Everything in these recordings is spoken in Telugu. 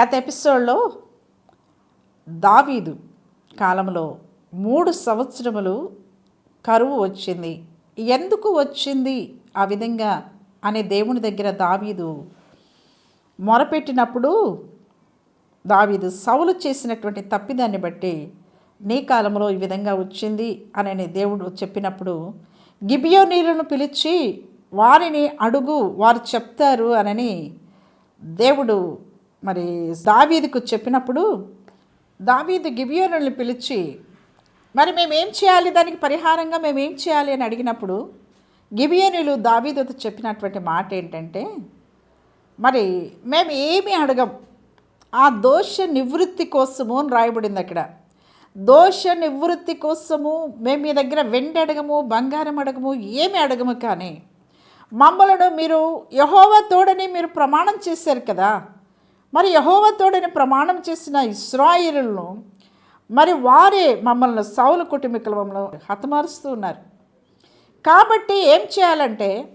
గత ఎపిసోడ్లో దావీదు కాలంలో మూడు సంవత్సరములు కరువు వచ్చింది. ఎందుకు వచ్చింది? ఆ విధంగా అనే దేవుని దగ్గర దావీదు మొరపెట్టినప్పుడు దావీదు సౌలు చేసినటువంటి తప్పిదాన్ని బట్టి నీ కాలంలో ఈ విధంగా వచ్చింది అని దేవుడు చెప్పినప్పుడు గిబియోనీలను పిలిచి వారిని అడుగు వారు చెప్తారు అనని దేవుడు మరి దావీదుకు చెప్పినప్పుడు దావీదు గిబియోనుల్ని పిలిచి మరి మేమేం చేయాలి? దానికి పరిహారంగా మేమేం చేయాలి? అని అడిగినప్పుడు గిబియోనులు దావీదుతో చెప్పినటువంటి మాట ఏంటంటే మరి మేము ఏమి అడగం. ఆ దోష నివృత్తి కోసము అని రాయబడింది అక్కడ. దోష నివృత్తి కోసము మేము మీ దగ్గర వెండి అడగము బంగారం అడగము ఏమి అడగము కానీ మమ్మలను మీరు యహోవ తోడని మీరు ప్రమాణం చేశారు కదా. మరి యహోవతోడని ప్రమాణం చేసిన ఇస్రాయిలను మరి వారే మమ్మల్ని సౌలు కుటుంబీకులంలో హతమారుస్తూ ఉన్నారు. కాబట్టి ఏం చేయాలంటే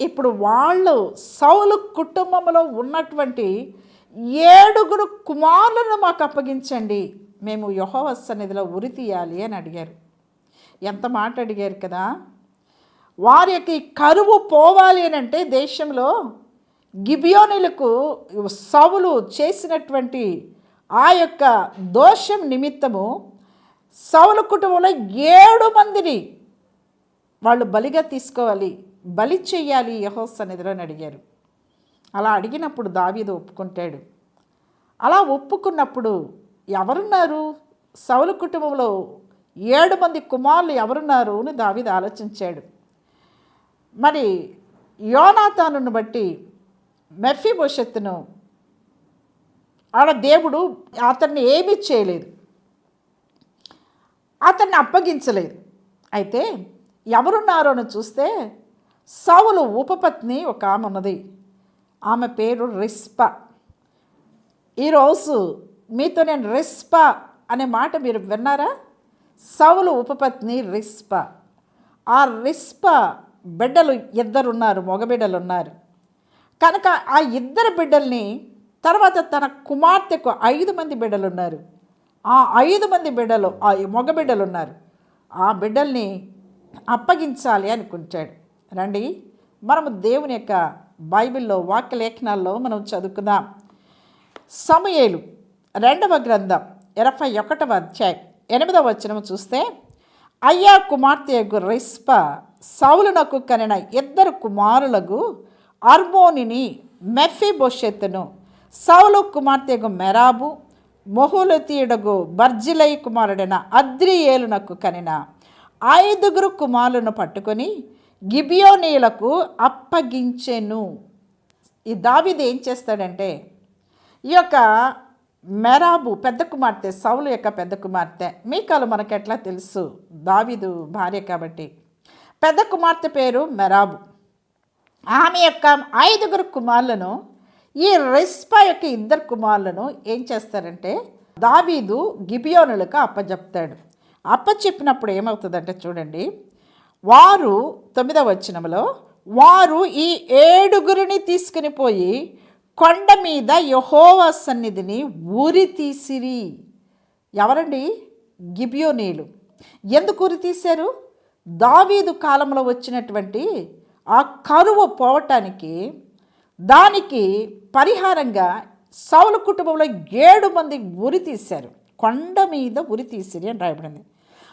ఇప్పుడు వాళ్ళు సౌలు కుటుంబంలో ఉన్నటువంటి ఏడుగురు కుమారులను మాకు అప్పగించండి. మేము యహోవ సన్నిధిలో ఉరి తీయాలి అని అడిగారు. ఎంత మాట అడిగారు కదా? వారి యొక్క ఈ కరువు పోవాలి అని అంటే దేశంలో గిబియోనిలకు సవులు చేసినటువంటి ఆ యొక్క దోషం నిమిత్తము సౌలు కుటుంబంలో ఏడు మందిని వాళ్ళు బలిగా తీసుకోవాలి బలి చెయ్యాలి యహోస్ సన్నిధిలో అడిగారు. అలా అడిగినప్పుడు దావీదు ఒప్పుకుంటాడు. అలా ఒప్పుకున్నప్పుడు ఎవరున్నారు? సౌలు కుటుంబంలో ఏడు మంది కుమారులు ఎవరున్నారు అని దావీదు ఆలోచించాడు. మరి యోనాతానును బట్టి మెఫీ భవిష్యత్తును ఆడ దేవుడు అతన్ని ఏమీ చేయలేదు. అతన్ని అప్పగించలేదు. అయితే ఎవరున్నారో అని చూస్తే సౌలు ఉపపత్ని ఒక ఆమె ఉన్నది. ఆమె పేరు రిస్పా. ఈరోజు మీతో నేను రిస్పా అనే మాట మీరు విన్నారా? సౌలు ఉపపత్ని రిస్పా. ఆ రిస్పా బిడ్డలు ఇద్దరు ఉన్నారు మగబిడ్డలు ఉన్నారు కనుక ఆ ఇద్దరు బిడ్డల్ని తర్వాత తన కుమార్తెకు ఐదు మంది బిడ్డలు ఉన్నారు ఆ ఐదు మంది బిడ్డలు ఆ మగ బిడ్డలు ఉన్నారు ఆ బిడ్డల్ని అప్పగించాలి అనుకుంటాడు. రండి మనము దేవుని యొక్క బైబిల్లో వాక్య లేఖనాల్లో మనం చదువుకుందాం. సమయేలు రెండవ గ్రంథం ఇరవై ఒకటవ అధ్యాయం ఎనిమిదవ వచనం చూస్తే అయ్యా కుమార్తె యొక్క రిస్ప సౌలునకు కనిన ఇద్దరు కుమారులకు అర్మోనిని మెఫీ బొషెత్తును సౌలు కుమార్తెకు మెరాబు మొహులతీయుడగు బర్జిలై కుమారుడైన అద్రియేలునకు కనిన. ఐదుగురు కుమారులను పట్టుకొని గిబియోనీలకు అప్పగించెను. ఈ దావిది ఏం చేస్తాడంటే ఈ యొక్క మెరాబు పెద్ద కుమార్తె సౌలు యొక్క పెద్ద కుమార్తె మీకాలు మనకు ఎట్లా తెలుసు? దావిదు భార్య కాబట్టి. పెద్ద కుమార్తె పేరు మెరాబు. ఆమె యొక్క ఐదుగురు కుమారులను ఈ రిస్పా యొక్క ఇద్దరు కుమారులను ఏం చేస్తారంటే దావీదు గిబియోనులకు అప్పచెప్తాడు అప్పచెప్పినప్పుడు ఏమవుతుందంటే చూడండి వారు తొమ్మిదవ వచనంలో వారు ఈ ఏడుగురిని తీసుకుని పోయి కొండ మీద యహోవా సన్నిధిని ఊరి తీసిరి. ఎవరండి? గిబియోనీలు ఎందుకు ఉరి తీశారు? దావీదు కాలంలో వచ్చినటువంటి ఆ కరువు పోవటానికి దానికి పరిహారంగా సౌలు కుటుంబంలో ఏడు మంది ఉరి తీశారు. కొండ మీద ఉరి తీసిరి అని రాయబడింది.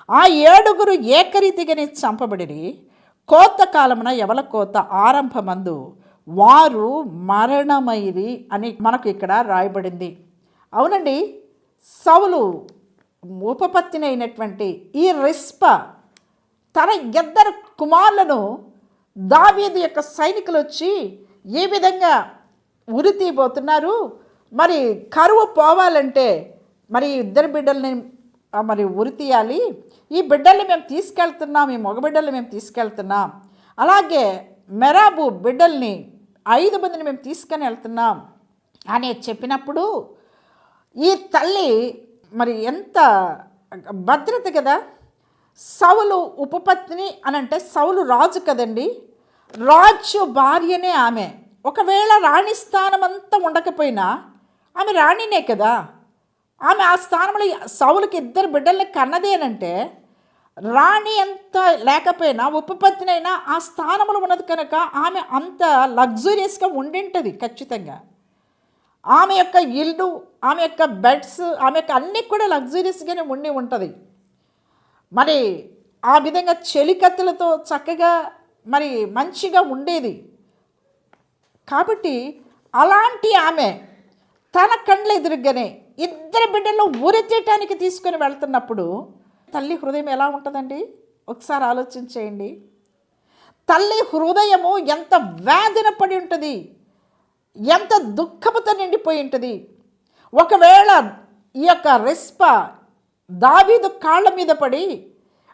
ఆ ఏడుగురు ఏకరీతిగానే చంపబడిరి. కోత కాలమున ఎవల కోత ఆరంభమందు వారు మరణమైరి అని మనకు ఇక్కడ రాయబడింది. అవునండి సౌలు ఉపపత్తిని అయినటువంటి ఈ రిస్ప తన ఇద్దరు కుమారులను దావీదు యొక్క సైనికులు వచ్చి ఏ విధంగా ఉరి తీయబోతున్నారు? మరి కరువు పోవాలంటే మరి ఇద్దరు బిడ్డల్ని మరి ఉరి తీయాలి. ఈ బిడ్డల్ని మేము తీసుకెళ్తున్నాం ఈ మగబిడ్డల్ని మేము తీసుకెళ్తున్నాం. అలాగే మెరాబు బిడ్డల్ని ఐదు మందిని మేము తీసుకొని వెళ్తున్నాం అని చెప్పినప్పుడు ఈ తల్లి మరి ఎంత భద్రత కదా? సౌలు ఉపపత్ని అని అంటే సౌలు రాజు కదండి. రాజు భార్యనే ఆమె. ఒకవేళ రాణి స్థానం అంతా ఉండకపోయినా ఆమె రాణినే కదా. ఆమె ఆ స్థానంలో సౌలుకి ఇద్దరు బిడ్డల్ని కన్నదేనంటే రాణి ఎంత లేకపోయినా ఉపపత్తినైనా ఆ స్థానంలో ఉన్నది కనుక ఆమె అంత లగ్జూరియస్గా ఉండింటుంది ఖచ్చితంగా. ఆమె యొక్క ఇల్లు ఆమె యొక్క బెడ్స్ ఆమె యొక్క అన్నీ కూడా లగ్జూరియస్గానే ఉండి ఉంటుంది. మరి ఆ విధంగా చెలికత్తులతో చక్కగా మరి మంచిగా ఉండేది. కాబట్టి అలాంటి ఆమె తన కండ్ల ఎదురుగానే ఇద్దరు బిడ్డలను ఊరెత్తేయటానికి తీసుకొని వెళ్తున్నప్పుడు తల్లి హృదయం ఎలా ఉంటుందండి? ఒకసారి ఆలోచించేయండి. తల్లి హృదయము ఎంత వేదన పడి ఉంటుంది ఎంత దుఃఖముతో నిండిపోయి ఉంటుంది. ఒకవేళ ఈ యొక్క రెస్ప దావీదు కాళ్ళ మీద పడి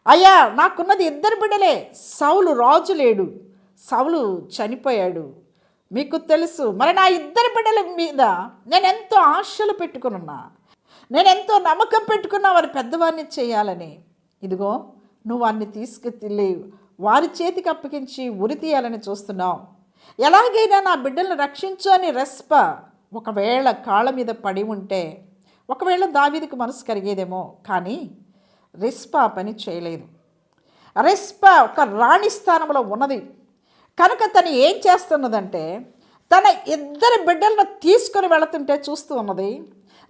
అయ్యా నాకున్నది ఇద్దరు బిడ్డలే సౌలు రాజు లేడు సౌలు చనిపోయాడు. మీకు తెలుసు మరి నా ఇద్దరు బిడ్డల మీద నేను ఎంతో ఆశలు పెట్టుకున్నా నేను ఎంతో నమ్మకం పెట్టుకున్నా వారి పెద్దవారిని చేయాలని. ఇదిగో నువ్వు వారిని తీసుకెళ్ళి వారి చేతికి అప్పగించి ఉరి తీయాలని చూస్తున్నావు. ఎలాగైనా నా బిడ్డలను రక్షించు అని రెస్ప ఒకవేళ కాళ్ళ మీద పడి ఉంటే ఒకవేళ దావీదికి మనసు కరిగేదేమో కానీ రెస్పా పని చేయలేదు. రెస్పా ఒక రాణి స్థానంలో ఉన్నది. కనుక తను ఏం చేస్తున్నదంటే తన ఇద్దరు బిడ్డలను తీసుకొని వెళుతుంటే చూస్తూ ఉన్నది.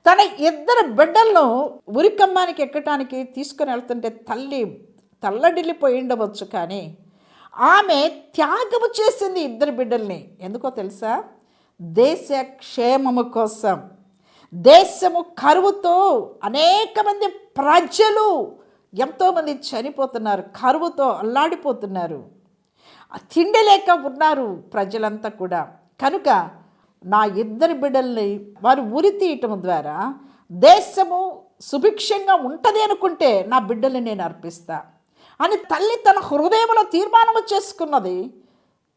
తన ఇద్దరు బిడ్డలను ఉరికమ్మానికి ఎక్కటానికి తీసుకొని వెళ్తుంటే తల్లి తల్లడిల్లిపోయి ఉండవచ్చు కానీ ఆమె త్యాగము చేసింది ఇద్దరు బిడ్డల్ని. ఎందుకో తెలుసా? దేశ క్షేమము కోసం. దేశము కరువుతో అనేక మంది ప్రజలు ఎంతోమంది చనిపోతున్నారు కరువుతో అల్లాడిపోతున్నారు. తిండి లేక ఉన్నారు ప్రజలంతా కూడా. కనుక నా ఇద్దరి బిడ్డల్ని వారు ఉరి తీయటం ద్వారా దేశము సుభిక్షంగా ఉంటుంది అనుకుంటే నా బిడ్డల్ని నేను అర్పిస్తా అని తల్లి తన హృదయంలో తీర్మానం చేసుకున్నది.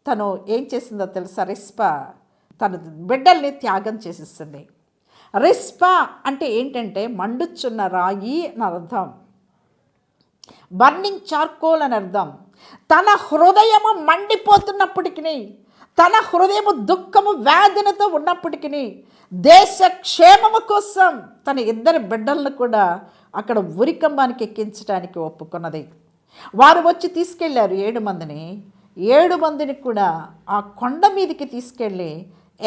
తను ఏం చేసిందో తెలుసా? రిస్పా తన బిడ్డల్ని త్యాగం చేసేస్తుంది. రిస్పా అంటే ఏంటంటే మండుచున్న రాయి అని అర్థం. బర్నింగ్ చార్కోల్ అని అర్థం. తన హృదయము మండిపోతున్నప్పటికీ తన హృదయము దుఃఖము వేదనతో ఉన్నప్పటికీ దేశ క్షేమము కోసం తన ఇద్దరి బిడ్డలను కూడా అక్కడ ఉరికంబానికి ఎక్కించడానికి ఒప్పుకున్నది. వారు వచ్చి తీసుకెళ్ళారు ఏడు మందిని. ఏడు మందిని కూడా ఆ కొండ మీదకి తీసుకెళ్ళి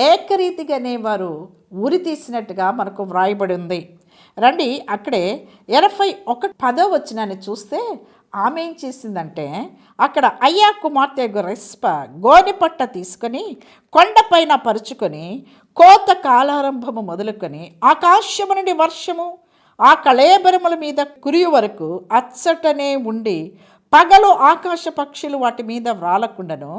ఏకరీతిగానే వారు ఉరి తీసినట్టుగా మనకు వ్రాయబడి ఉంది. రండి అక్కడే ఎనభై ఒక పదో వచ్చినాన్ని చూస్తే ఆమె ఏం చేసిందంటే అక్కడ అయ్యా కుమార్తె రెస్ప గోనెపట్ట తీసుకొని కొండపైన పరుచుకొని కోత కాలారంభము మొదలుకొని ఆకాశము నుండి వర్షము ఆ కళేబరముల మీద కురియు వరకు అచ్చటనే ఉండి పగలు ఆకాశ పక్షులు వాటి మీద వ్రాలకుండను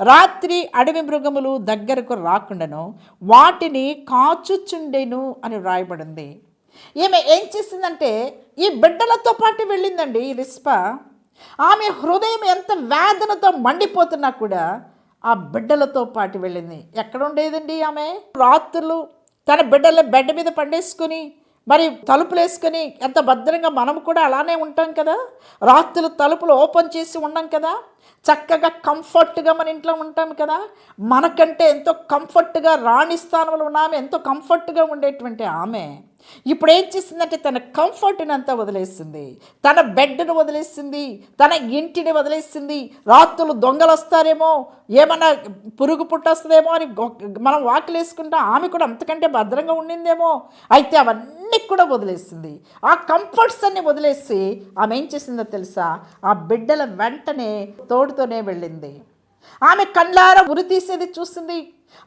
రాత్రి అడవి మృగములు దగ్గరకు రాకుండాను వాటిని కాచుచుండెను అని వ్రాయబడింది. ఈమె ఏం చేసిందంటే ఈ బిడ్డలతో పాటు వెళ్ళిందండి ఈ రిస్ప ఆమె హృదయం ఎంత వేదనతో మండిపోతున్నా కూడా ఆ బిడ్డలతో పాటు వెళ్ళింది. ఎక్కడ ఉండేదండి ఆమె? రాత్రులు తన బిడ్డల బెడ్ మీద పండేసుకుని మరి తలుపులు వేసుకొని ఎంత భద్రంగా మనం కూడా అలానే ఉంటాం కదా? రాత్రులు తలుపులు ఓపెన్ చేసి ఉన్నాం కదా? చక్కగా కంఫర్ట్గా మన ఇంట్లో ఉంటాం కదా. మనకంటే ఎంతో కంఫర్ట్గా రాణి స్థానంలో ఉన్నామె ఎంతో కంఫర్ట్గా ఉండేటువంటి ఆమె ఇప్పుడు ఏం చేసిందంటే తన కంఫర్ట్ని అంతా వదిలేసింది. తన బెడ్ను వదిలేసింది తన ఇంటిని వదిలేసింది. రాత్రులు దొంగలు వస్తారేమో ఏమన్నా పురుగు పుట్టొస్తుందేమో అని మనం వాకిలు వేసుకుంటాం ఆమె కూడా అంతకంటే భద్రంగా ఉండిందేమో. అయితే అవన్నీ కూడా వదిలేసింది. ఆ కంఫర్ట్స్ అన్ని వదిలేసి ఆమె ఏం చేసిందో తెలుసా? ఆ బిడ్డల వెంటనే తోడుతోనే వెళ్ళింది. ఆమె కండ్లార ఉరి తీసేది చూసింది.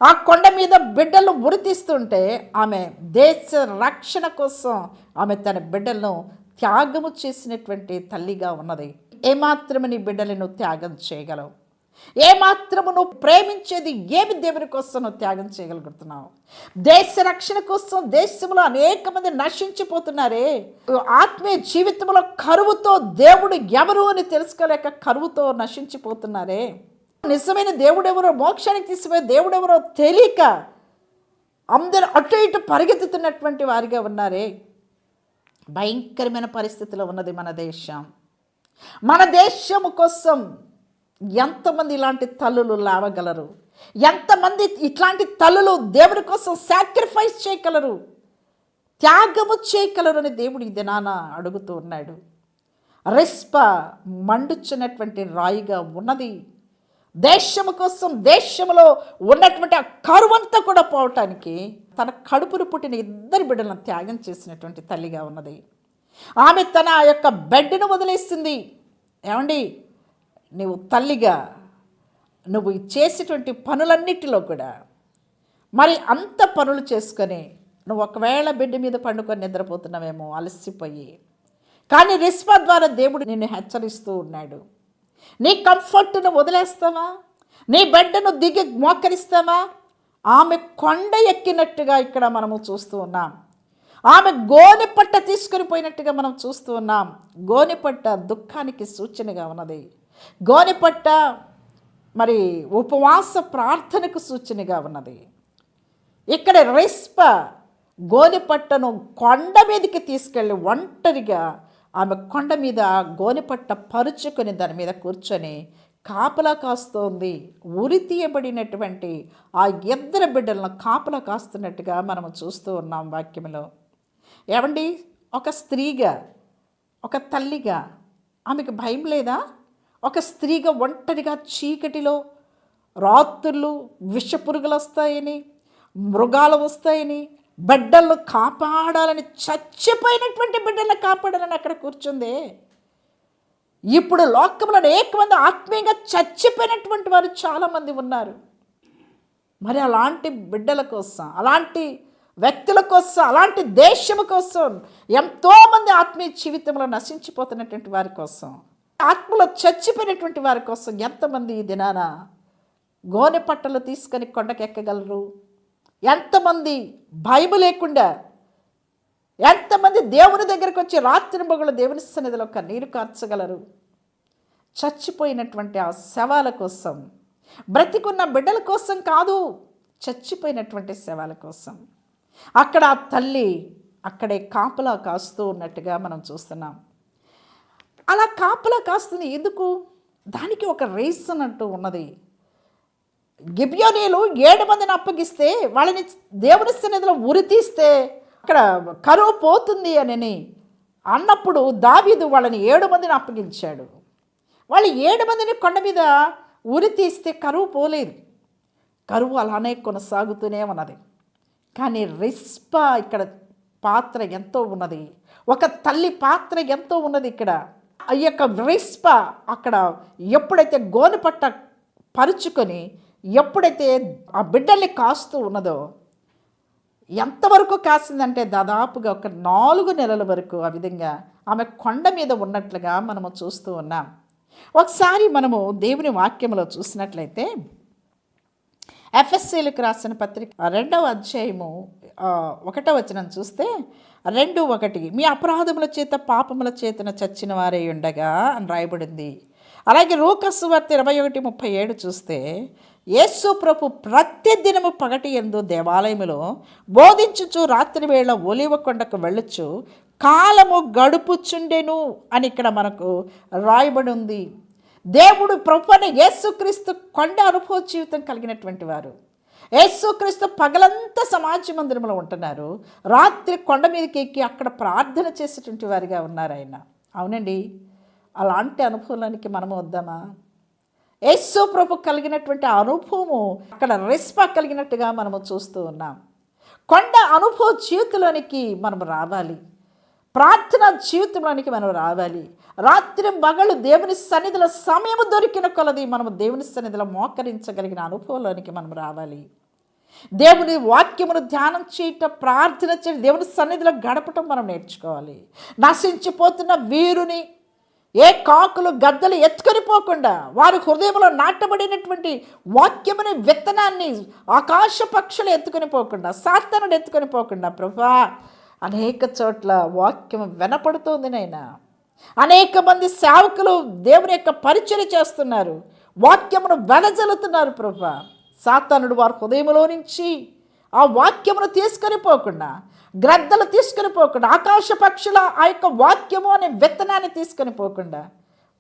ఆ కొండ మీద బిడ్డలు ఉరి తీస్తుంటే ఆమె దేశ రక్షణ కోసం ఆమె తన బిడ్డలను త్యాగము చేసినటువంటి తల్లిగా ఉన్నది. ఏమాత్రము నీ బిడ్డలను త్యాగం చేయగలవు? ఏమాత్రము నువ్వు ప్రేమించేది ఏమి దేవుని కోసం నువ్వు త్యాగం చేయగలుగుతున్నావు? దేశ రక్షణ కోసం దేశంలో అనేక మంది నశించిపోతున్నారే. ఆత్మీయ జీవితంలో కరువుతో దేవుడు ఎవరు అని తెలుసుకోలేక కరువుతో నశించిపోతున్నారే. నిజమైన దేవుడెవరో మోక్షానికి తీసిపోయే దేవుడెవరో తెలియక అందరూ అటు ఇటు పరిగెత్తుతున్నటువంటి వారిగా ఉన్నారే. భయంకరమైన పరిస్థితిలో ఉన్నది మన దేశం. మన దేశము కోసం ఎంతమంది ఇలాంటి తల్లులు లేవగలరు? ఎంతమంది ఇట్లాంటి తల్లులు దేవుడి కోసం సాక్రిఫైస్ చేయగలరు? త్యాగము చేయగలరు అని దేవుడు ఇది దినాన అడుగుతూ ఉన్నాడు. రెస్ప మండుచున్నటువంటి రాయిగా ఉన్నది. దేశము కోసం దేశంలో ఉన్నటువంటి ఆ కరువంతా కూడా పోవటానికి తన కడుపును పుట్టిన ఇద్దరు బిడ్డలను త్యాగం చేసినటువంటి తల్లిగా ఉన్నది. ఆమె తన యొక్క బెడ్ను వదిలేసింది. ఏమండి? నువ్వు తల్లిగా నువ్వు చేసేటువంటి పనులన్నిటిలో కూడా మరి అంత పనులు చేసుకొని నువ్వు ఒకవేళ బిడ్డ మీద పండుకొని నిద్రపోతున్నావేమో అలసిపోయి. కానీ రిస్మ ద్వారా దేవుడు నిన్ను హెచ్చరిస్తూ ఉన్నాడు. నీ కంఫర్ట్ను వదిలేస్తావా? నీ బిడ్డను దిగి మోకరిస్తావా? ఆమె కొండ ఎక్కినట్టుగా ఇక్కడ మనము చూస్తూ ఉన్నాం. ఆమె గోనెపట్ట తీసుకుని పోయినట్టుగా మనం చూస్తూ ఉన్నాం. గోనెపట్ట దుఃఖానికి సూచనగా ఉన్నది. గోనిపట్ట మరి ఉపవాస ప్రార్థనకు సూచనగా ఉన్నది. ఇక్కడ రెస్ప గోనిపట్టను కొండ మీదకి తీసుకెళ్ళి ఒంటరిగా ఆమె కొండ మీద గోనిపట్ట పరుచుకొని దాని మీద కూర్చొని కాపలా కాస్తోంది. ఉరి తీయబడినటువంటి ఆ ఇద్దరు బిడ్డలను కాపలా కాస్తున్నట్టుగా మనం చూస్తూ ఉన్నాం వాక్యంలో ఏమండి? ఒక స్త్రీగా ఒక తల్లిగా ఆమెకు భయం లేదా? ఒక స్త్రీగా ఒంటరిగా చీకటిలో రాత్రులు విషపురుగులు వస్తాయని మృగాలు వస్తాయని బిడ్డలు కాపాడాలని చచ్చిపోయినటువంటి బిడ్డలను కాపాడాలని అక్కడ కూర్చుంది. ఇప్పుడు లోకంలో అనేక మంది ఆత్మీయంగా చచ్చిపోయినటువంటి వారు చాలామంది ఉన్నారు. మరి అలాంటి బిడ్డల కోసం అలాంటి వ్యక్తుల కోసం అలాంటి దేశం కోసం ఎంతోమంది ఆత్మీయ జీవితంలో నశించిపోతున్నటువంటి వారి కోసం ఆత్మలో చచ్చిపోయినటువంటి వారి కోసం ఎంతమంది ఈ దినాన గోనె పట్టలు తీసుకొని కొండకెక్కగలరు? ఎంతమంది భయం లేకుండా ఎంతమంది దేవుని దగ్గరకు వచ్చి రాత్రి మొగులు దేవుని సన్నిధిలో కన్నీరు కార్చగలరు? చచ్చిపోయినటువంటి ఆ శవాల కోసం బ్రతికున్న బిడ్డల కోసం కాదు చచ్చిపోయినటువంటి శవాల కోసం. అక్కడ ఆ తల్లి అక్కడే కాపలా కాస్తూ ఉన్నట్టుగా మనం చూస్తున్నాం. అలా కాపలా కాస్తుంది. ఎందుకు? దానికి ఒక రీజన్ అంటూ ఉన్నది. గిబియోనీలు ఏడు మందిని అప్పగిస్తే వాళ్ళని దేవుని సన్నిధిలో ఉరి తీస్తే అక్కడ కరువు పోతుంది అని అన్నప్పుడు దావీదు వాళ్ళని ఏడు మందిని అప్పగించాడు. వాళ్ళు ఏడు మందిని కొండ మీద ఉరి తీస్తే కరువు పోలేదు. కరువు అలానే కొనసాగుతూనే ఉన్నది. కానీ రిస్పా ఇక్కడ పాత్ర ఎంతో ఉన్నది. ఒక తల్లి పాత్ర ఎంతో ఉన్నది ఇక్కడ. ఆ యొక్క రిస్పా అక్కడ ఎప్పుడైతే గోనెపట్ట పరుచుకొని ఎప్పుడైతే ఆ బిడ్డల్ని కాస్తూ ఉన్నదో ఎంతవరకు కాసిందంటే దాదాపుగా ఒక నాలుగు నెలల వరకు ఆ విధంగా ఆమె కొండ మీద ఉన్నట్లుగా మనము చూస్తూ ఉన్నాం. ఒకసారి మనము దేవుని వాక్యంలో చూసినట్లయితే ఎఫ్ఎస్సీలకు రాసిన పత్రిక రెండవ అధ్యాయము ఆ, ఒకటో వచనం చూస్తే రెండు ఒకటి మీ అపరాధముల చేత పాపముల చేతన చచ్చిన వారే ఉండగా అని రాయబడింది. అలాగే రూకస్సు వార్త ఇరవై ఒకటి ముప్పై ఏడు చూస్తే యేసు ప్రభు ప్రతి దినము పగటి ఎందు దేవాలయములో బోధించుచు రాత్రి వేళ ఒలివ కొండకు వెళ్ళొచ్చు కాలము గడుపుచుండెను అని ఇక్కడ మనకు రాయబడి ఉంది దేవుడు ప్రభుని యేసుక్రీస్తు కొండ అనుభవ జీవితం కలిగినటువంటి వారు. యేసుక్రీస్తు పగలంతా సమాజ మందిరంలో ఉంటున్నారు. రాత్రి కొండ మీదకి ఎక్కి అక్కడ ప్రార్థన చేసేటువంటి వారిగా ఉన్నారు ఆయన. అవునండి. అలాంటి అనుభవానికి మనము వద్దామా? యేసు ప్రభు కలిగినటువంటి అనుభవము అక్కడ రెస్పా కలిగినట్టుగా మనము చూస్తూ ఉన్నాం. కొండ అనుభవ జీవితంలోనికి మనం రావాలి. ప్రార్థన జీవితంలోనికి మనం రావాలి. రాత్రి మగళ్ళు దేవుని సన్నిధిలో సమయం దొరికిన కొలది మనం దేవుని సన్నిధిలో మోకరించగలిగిన అనుభవంలోనికి మనం రావాలి. దేవుని వాక్యమును ధ్యానం చేయటం ప్రార్థన చేయడం దేవుని సన్నిధిలో గడపటం మనం నేర్చుకోవాలి. నశించిపోతున్న వీరుని ఏ కాకులు గద్దలు ఎత్తుకొని పోకుండా వారి హృదయంలో నాటబడినటువంటి వాక్యముని విత్తనాన్ని ఆకాశ పక్షులు ఎత్తుకొని పోకుండా సాత్తనుడు ఎత్తుకొని పోకుండా ప్రభా అనేక చోట్ల వాక్యం వినపడుతోంది నైనా అనేక మంది సేవకులు దేవుని యొక్క పరిచయం చేస్తున్నారు. వాక్యమును వెనజల్లుతున్నారు ప్రభా. సాతానుడు వారి హృదయంలో నుంచి ఆ వాక్యమును తీసుకొని పోకుండా గ్రద్దలు తీసుకొని పోకుండా ఆకాశ పక్షుల ఆ యొక్క వాక్యము అనే విత్తనాన్ని తీసుకొని పోకుండా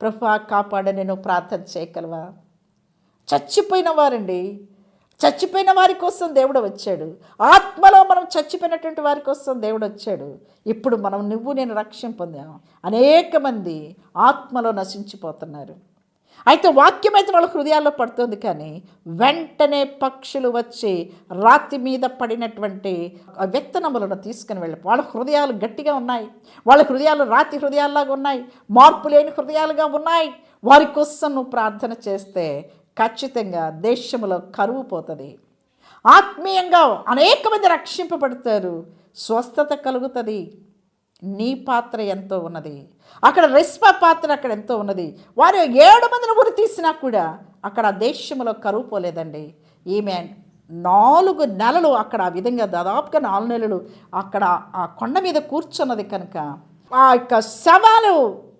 ప్రభా కాపాడ నేను ప్రార్థన చేయగలవా? చచ్చిపోయిన వారండి చచ్చిపోయిన వారి కోసం దేవుడు వచ్చాడు. ఆత్మలో మనం చచ్చిపోయినటువంటి వారి కోసం దేవుడు వచ్చాడు. ఇప్పుడు మనం నువ్వు నేను రక్షణ పొందాము అనేక మంది ఆత్మలో నశించిపోతున్నారు. అయితే వాక్యం అయితే వాళ్ళ హృదయాల్లో పడుతుంది కానీ వెంటనే పక్షులు వచ్చి రాతి మీద పడినటువంటి విత్తనములను తీసుకుని వెళ్ళి వాళ్ళ హృదయాలు గట్టిగా ఉన్నాయి. వాళ్ళ హృదయాలు రాతి హృదయాల్లాగా ఉన్నాయి. మార్పు లేని హృదయాలుగా ఉన్నాయి. వారి కోసం నువ్వు ప్రార్థన చేస్తే ఖచ్చితంగా దేశంలో కరువు పోతుంది. ఆత్మీయంగా అనేక మంది రక్షింపబడతారు. స్వస్థత కలుగుతుంది. నీ పాత్ర ఎంతో ఉన్నది. అక్కడ రెస్ప పాత్ర అక్కడ ఎంతో ఉన్నది. వారు ఏడు మందిని ఉరి తీసినా కూడా అక్కడ దేశంలో కరువు పోలేదండి. ఈమె నాలుగు నెలలు అక్కడ ఆ విధంగా దాదాపుగా నాలుగు నెలలు అక్కడ ఆ కొండ మీద కూర్చున్నది కనుక. ఆ యొక్క శవాలు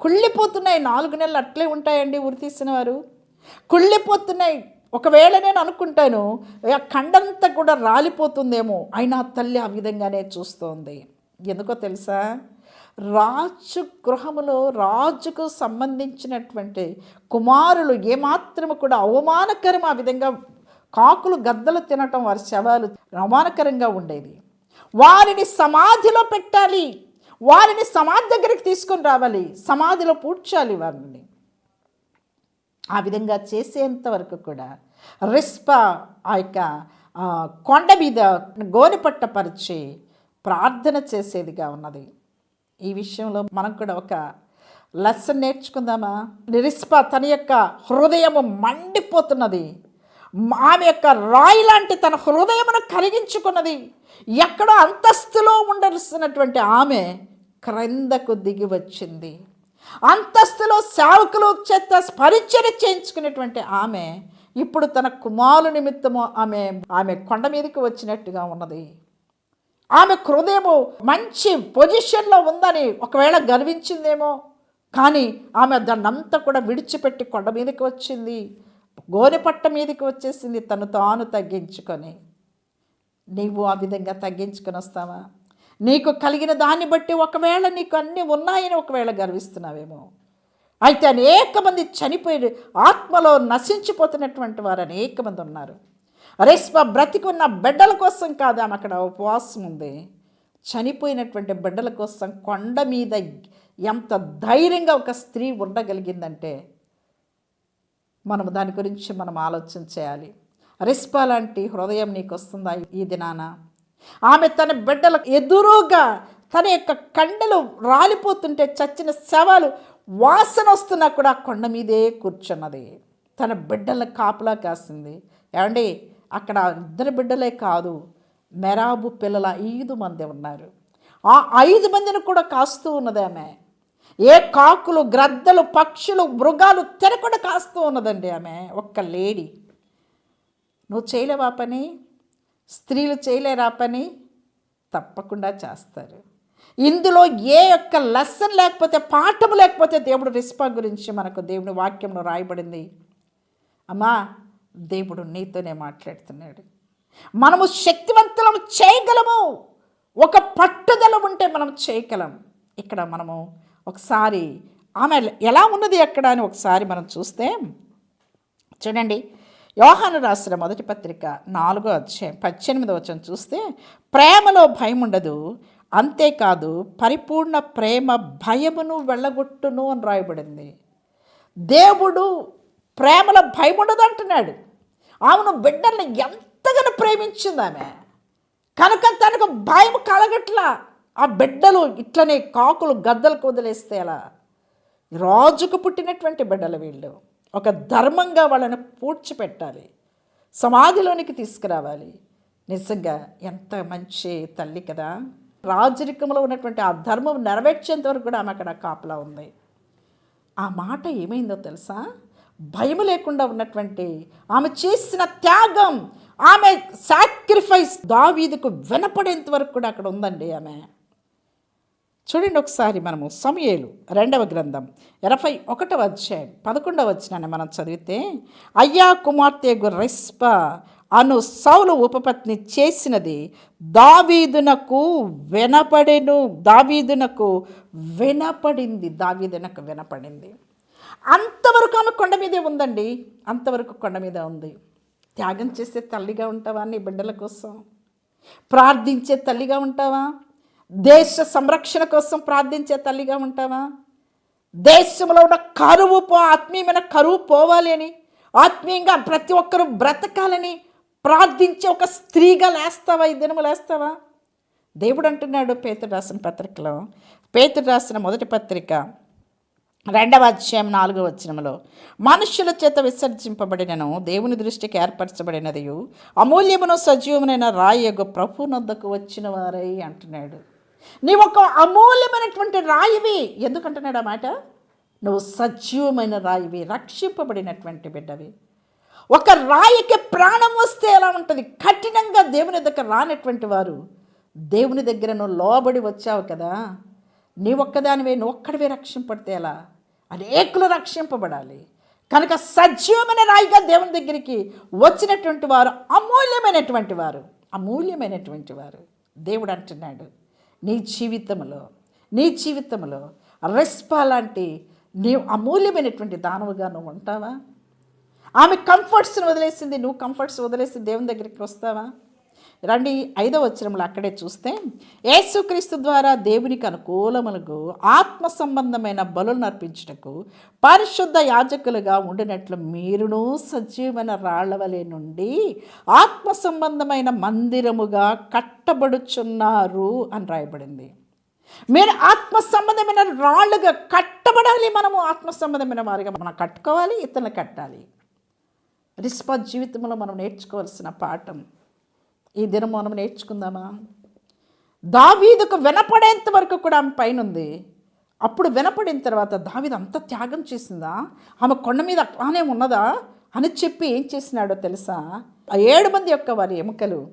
కుళ్ళిపోతున్నాయి. నాలుగు నెలలు అట్లే ఉంటాయండి ఉరి తీసిన వారు. కుళ్ళిపోతున్నాయి. ఒకవేళ నేను అనుకుంటాను ఆ కండంతా కూడా రాలిపోతుందేమో అయినా తల్లి ఆ విధంగానే చూస్తోంది. ఎందుకో తెలుసా? రాజు గృహములో రాజుకు సంబంధించినటువంటి కుమారులు ఏమాత్రము కూడా అవమానకరం ఆ విధంగా కాకులు గద్దలు తినటం వారి శవాలు అవమానకరంగా ఉండేది. వారిని సమాధిలో పెట్టాలి. వారిని సమాధి దగ్గరికి తీసుకొని రావాలి. సమాధిలో పూడ్చాలి వారిని. ఆ విధంగా చేసేంత వరకు కూడా రిస్పా ఆ యొక్క కొండ మీద గోనిపట్టపరిచి ప్రార్థన చేసేదిగా ఉన్నది. ఈ విషయంలో మనం కూడా ఒక లెసన్ నేర్చుకుందామా? రిస్పా తన యొక్క హృదయము మండిపోతున్నది. ఆమె యొక్క రాయి లాంటి తన హృదయమును కరిగించుకున్నది. ఎక్కడో అంతస్తులో ఉండాల్సినటువంటి ఆమె క్రిందకు దిగి వచ్చింది. అంతస్తులో సేవకులు చేత పరిచయం చేయించుకునేటువంటి ఆమె ఇప్పుడు తన కుమారు నిమిత్తము ఆమె ఆమె కొండ మీదకి వచ్చినట్టుగా ఉన్నది. ఆమె హృదయము మంచి పొజిషన్లో ఉందని ఒకవేళ గర్వించిందేమో కానీ ఆమె దాన్నంతా కూడా విడిచిపెట్టి కొండ మీదకి వచ్చింది. గోనెపట్ట మీదకి వచ్చేసింది తను తాను తగ్గించుకొని. నీవు ఆ విధంగా తగ్గించుకొని వస్తావా? నీకు కలిగిన దాన్ని బట్టి ఒకవేళ నీకు అన్నీ ఉన్నాయని ఒకవేళ గర్విస్తున్నావేమో. అయితే అనేక మంది చనిపోయి ఆత్మలో నశించిపోతున్నటువంటి వారు అనేక మంది ఉన్నారు. రేస్మ బ్రతికున్న బిడ్డల కోసం కాదు ఆమె అక్కడ ఉపవాసం ఉంది. చనిపోయినటువంటి బిడ్డల కోసం కొండ మీద ఎంత ధైర్యంగా ఒక స్త్రీ ఉండగలిగిందంటే మనం దాని గురించి మనం ఆలోచన చేయాలి. రిస్పా లాంటి హృదయం నీకు వస్తుందా ఈ దినాన? ఆమె తన బిడ్డలకు ఎదురుగా తన యొక్క కండలు రాలిపోతుంటే చచ్చిన శవాలు వాసన వస్తున్నా కూడా కొండ మీదే కూర్చున్నది. తన బిడ్డల కాపలా కాసింది. ఏమండి? అక్కడ ఇద్దరు బిడ్డలే కాదు మెరాబు పిల్లల ఐదు మంది ఉన్నారు. ఆ ఐదు మందిని కూడా కాస్తూ ఉన్నది ఆమె. ఏ కాకులు గ్రద్దలు పక్షులు మృగాలు తెరకుండా కాస్తూ ఉన్నదండి ఆమె. ఒక్క లేడీ. నువ్వు చేయలేవా పని? స్త్రీలు చేయలేరా పని? తప్పకుండా చేస్తారు. ఇందులో ఏ యొక్క లెసన్ లేకపోతే పాఠం లేకపోతే దేవుడు రెస్పా గురించి మనకు దేవుని వాక్యంలో రాయబడింది. అమ్మా దేవుడు నీతోనే మాట్లాడుతున్నాడు. మనము శక్తివంతులం చేయగలము. ఒక పట్టుదల ఉంటే మనం చేయగలం. ఇక్కడ మనము ఒకసారి ఆమె ఎలా ఉన్నది ఎక్కడ అని ఒకసారి మనం చూస్తే చూడండి. యోహాను రాసిన మొదటి పత్రిక నాలుగో అధ్యాయం పద్దెనిమిదో వచ్చిన చూస్తే ప్రేమలో భయం ఉండదు అంతేకాదు పరిపూర్ణ ప్రేమ భయమును వెళ్ళగొట్టును అని రాయబడింది. దేవుడు ప్రేమలో భయం ఉండదు అంటున్నాడు. ఆమెను బిడ్డల్ని ఎంతగానో ప్రేమించింది ఆమె. కనుక తనకు భయం కలగట్లా. ఆ బిడ్డలు ఇట్లనే కాకులు గద్దలకు వదిలేస్తే అలా రాజుకు పుట్టినటువంటి బిడ్డలు వీళ్ళు. ఒక ధర్మంగా వాళ్ళని పూడ్చిపెట్టాలి. సమాధిలోనికి తీసుకురావాలి. నిజంగా ఎంత మంచి తల్లి కదా. రాజరికంలో ఉన్నటువంటి ఆ ధర్మం నెరవేర్చేంత వరకు కూడా ఆమె అక్కడ కాపలా ఉంది. ఆ మాట ఏమైందో తెలుసా? భయం లేకుండా ఉన్నటువంటి ఆమె చేసిన త్యాగం ఆమె సాక్రిఫైస్ దావీదుకు వినపడేంత వరకు కూడా అక్కడ ఉందండి ఆమె. చూడండి ఒకసారి మనము సమయలు రెండవ గ్రంథం ఇరవై ఒకటవ అధ్యాయం పదకొండవ వచ్చినాన్ని మనం చదివితే అయ్యా కుమార్తె రెస్ప అను సౌలు ఉపపత్ని చేసినది దావీదునకు వినపడెను దావీదునకు వినపడింది దావీదునకు వినపడింది. అంతవరకు ఆమె కొండ మీదే ఉందండి అంతవరకు కొండ మీద ఉంది. త్యాగం చేసే తల్లిగా ఉంటావా నీ బిడ్డల కోసం? ప్రార్థించే తల్లిగా ఉంటావా? దేశ సంరక్షణ కోసం ప్రార్థించే తల్లిగా ఉంటావా? దేశంలో ఉన్న కరువు పో ఆత్మీయమైన కరువు పోవాలి అని ఆత్మీయంగా ప్రతి ఒక్కరూ బ్రతకాలని ప్రార్థించే ఒక స్త్రీగా లేస్తావా? ఈ దినము లేస్తావా? దేవుడు అంటున్నాడు పేతుడు రాసిన పత్రికలో. పేతుడు రాసిన మొదటి పత్రిక రెండవ అధ్యాయం నాలుగవ వచనంలో మనుష్యుల చేత విసర్జింపబడినను దేవుని దృష్టికి ఏర్పరచబడినది అమూల్యమును సజీవమైన రాయగు ప్రభునొద్దకు వచ్చిన వారై అంటున్నాడు. నీవు ఒక అమూల్యమైనటువంటి రాయివి. ఎందుకంటున్నాడు ఆ మాట? నువ్వు సజీవమైన రాయివి రక్షింపబడినటువంటి బిడ్డవి. ఒక రాయికి ప్రాణం వస్తే ఎలా ఉంటుంది? కఠినంగా దేవుని దగ్గర రానటువంటి వారు దేవుని దగ్గర నువ్వు లోబడి వచ్చావు కదా. నీ ఒక్కదానివే నువ్వు ఒక్కడివే రక్షింపడితే ఎలా? అనేకులు రక్షింపబడాలి. కనుక సజీవమైన రాయిగా దేవుని దగ్గరికి వచ్చినటువంటి వారు అమూల్యమైనటువంటి వారు అమూల్యమైనటువంటి వారు. దేవుడు అంటున్నాడు నీ జీవితంలో నీ జీవితంలో రెస్పా లాంటి నీ అమూల్యమైనటువంటి దానవుగా నువ్వు ఉంటావా? ఆమె కంఫర్ట్స్ని వదిలేసింది నువ్వు కంఫర్ట్స్ వదిలేసి దేవుని దగ్గరికి వస్తావా? రండి ఐదవ వచనంలో అక్కడే చూస్తే యేసుక్రీస్తు ద్వారా దేవునికి అనుకూలములకు ఆత్మ సంబంధమైన బలులను అర్పించుటకు పరిశుద్ధ యాజకులుగా ఉండినట్లు మీరును సజీవమైన రాళ్ళవలే నుండి ఆత్మ సంబంధమైన మందిరముగా కట్టబడుచున్నారు అని రాయబడింది. మీరు ఆత్మ సంబంధమైన రాళ్ళుగా కట్టబడాలి మనము ఆత్మ సంబంధమైన వారిగా మనం కట్టుకోవాలి ఇతరులు కట్టాలి. రిస్పా జీవితంలో మనం నేర్చుకోవాల్సిన పాఠం ఈ దినం మనం నేర్చుకుందామా? దావీదుకు వినపడేంత వరకు కూడా ఆమె పైన ఉంది అప్పుడు వినపడిన తర్వాత దావీదు అంత త్యాగం చేసిందా? ఆమె కొండ మీద అట్లానే ఉన్నదా? అని చెప్పి ఏం చేసినాడో తెలుసా? ఆ ఏడు మంది యొక్క వారి ఎముకలు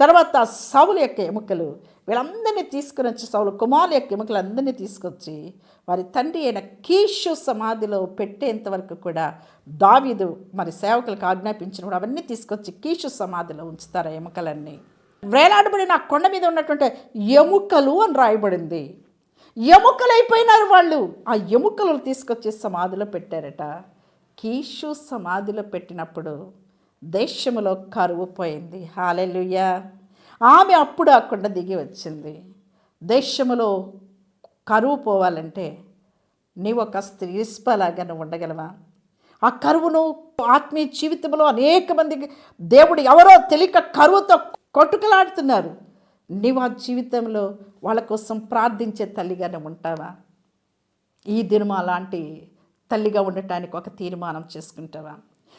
తర్వాత సౌలు యొక్క ఎముకలు వీళ్ళందరినీ తీసుకుని వచ్చి సౌలు కుమారుల యొక్క ఎముకలు అందరినీ తీసుకొచ్చి వారి తండ్రి అయిన కీషు సమాధిలో పెట్టేంత వరకు కూడా దావీదు మరి సేవకులకు ఆజ్ఞాపించినప్పుడు అవన్నీ తీసుకొచ్చి కీషు సమాధిలో ఉంచుతారు ఆ ఎముకలన్నీ. వేలాడబడిన కొండ మీద ఉన్నటువంటి ఎముకలు అని రాయబడింది. ఎముకలైపోయినారు వాళ్ళు. ఆ ఎముకలు తీసుకొచ్చి సమాధిలో పెట్టారట. కీషు సమాధిలో పెట్టినప్పుడు దేశములో కరువు పోయింది. హాలెలుయ్యా ఆమె అప్పుడు ఆ కొండ దిగి వచ్చింది. దేశములో కరువు పోవాలంటే నీవు ఒక స్త్రీ ఇస్పలాగా నువ్వు ఉండగలవా? ఆ కరువును ఆత్మీయ జీవితంలో అనేక మందికి దేవుడు ఎవరో తెలియక కరువుతో కొట్టుకలాడుతున్నారు. నీవు ఆ జీవితంలో వాళ్ళ కోసం ప్రార్థించే తల్లిగానే ఉంటావా? ఈ దినమా అలాంటి తల్లిగా ఉండటానికి ఒక తీర్మానం చేసుకుంటావా?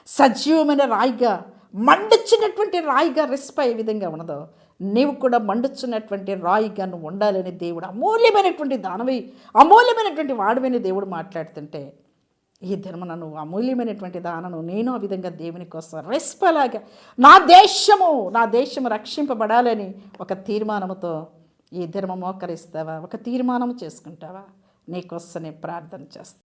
సజీవమైన రాయిగా మండుచున్నటువంటి రాయిగా రెస్ప ఏ విధంగా ఉన్నదో నీవు కూడా మండుచున్నటువంటి రాయిగా నువ్వు ఉండాలని దేవుడు అమూల్యమైనటువంటి దానవి అమూల్యమైనటువంటి వాడవని దేవుడు మాట్లాడుతుంటే ఈ ధర్మన నువ్వు అమూల్యమైనటువంటి దానను నేను ఆ విధంగా దేవుని కోసం రెస్పలాగా నా దేశము నా దేశము రక్షింపబడాలని ఒక తీర్మానముతో ఈ ధర్మం మోకరిస్తావా? ఒక తీర్మానం చేసుకుంటావా? నీకోసం ప్రార్థన చేస్తాను